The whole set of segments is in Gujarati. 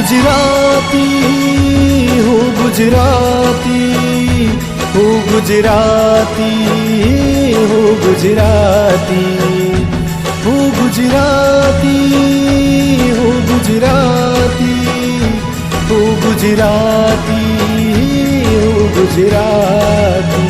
ગુજરાતી હું ગુજરાતી હું ગુજરાતી હું ગુજરાતી હું ગુજરાતી હું ગુજરાતી હું ગુજરાતી હું ગુજરાતી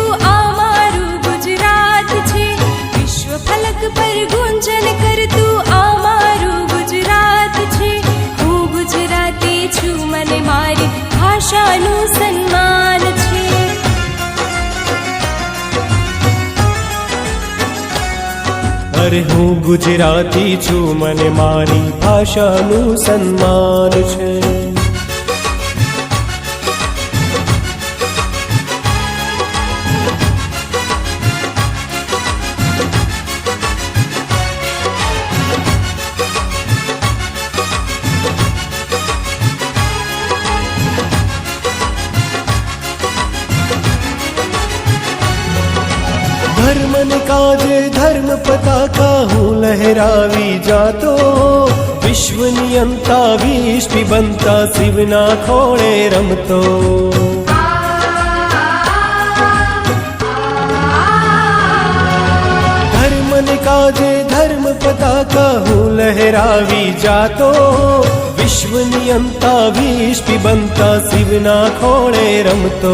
અરે હું ગુજરાતી છું મને મારી ભાષાનું સન્માન છે. ધર્મ ને કાજે ધર્મ પતાકા હું લહેરાવી જાતો વિશ્વની અંતા વિશ્વી બનતા શિવના ખોળે રમતો ધર્મ ને કાજે ધર્મ પતાકા હું લહેરાવી જાતો વિશ્વની અંતા વિશ્વી બનતા શિવના ખોળે રમતો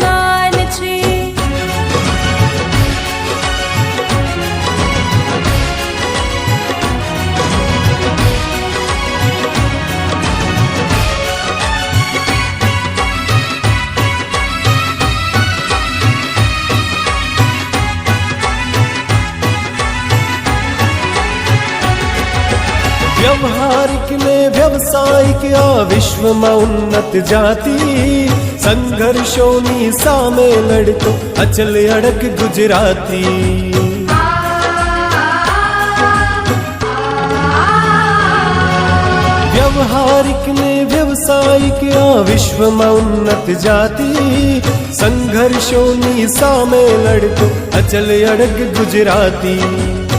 વ્યવસાયિક આ વિશ્વમાં ઉન્નત જાતિ સંઘર્ષોની સામે લડતો અચલ અડક ગુજરાતી વ્યવહારિક ને વ્યવસાયિક આ વિશ્વમાં ઉન્નત જાતિ સંઘર્ષોની સામે લડતો અચલ અડગ ગુજરાતી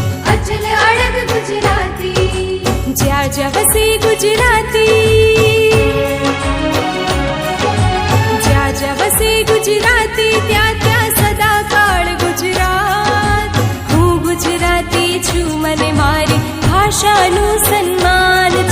जवसि गुजराती। त्या सदा गुजरात। ह गुजराती मन मा भाषा न सन्मान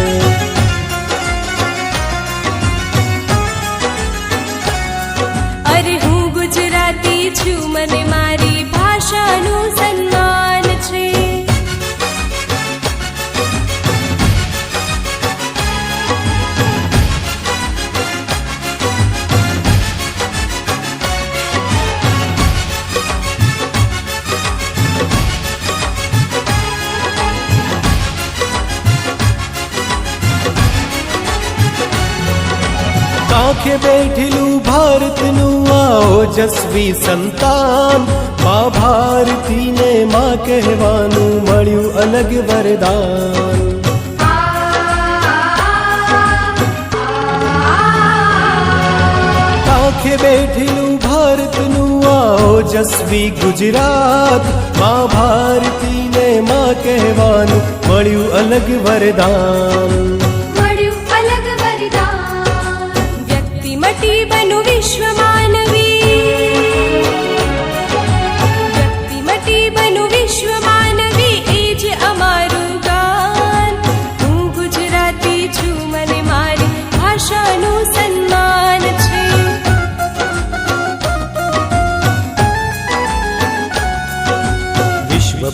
કાંખે બેઠેલું ભારતનું આ ઓજસ્વી સંતાન. મા ભારતીને માં કહેવાનું મળ્યું અલગ વરદાન. કાંખે બેઠેલું ભારતનું આ ઓજસ્વી ગુજરાત. મા ભારતીને માં કહેવાનું મળ્યું અલગ વરદાન.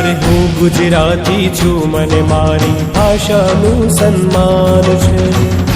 અરે હું ગુજરાતી છું મને મારી ભાષાનું સન્માન છે.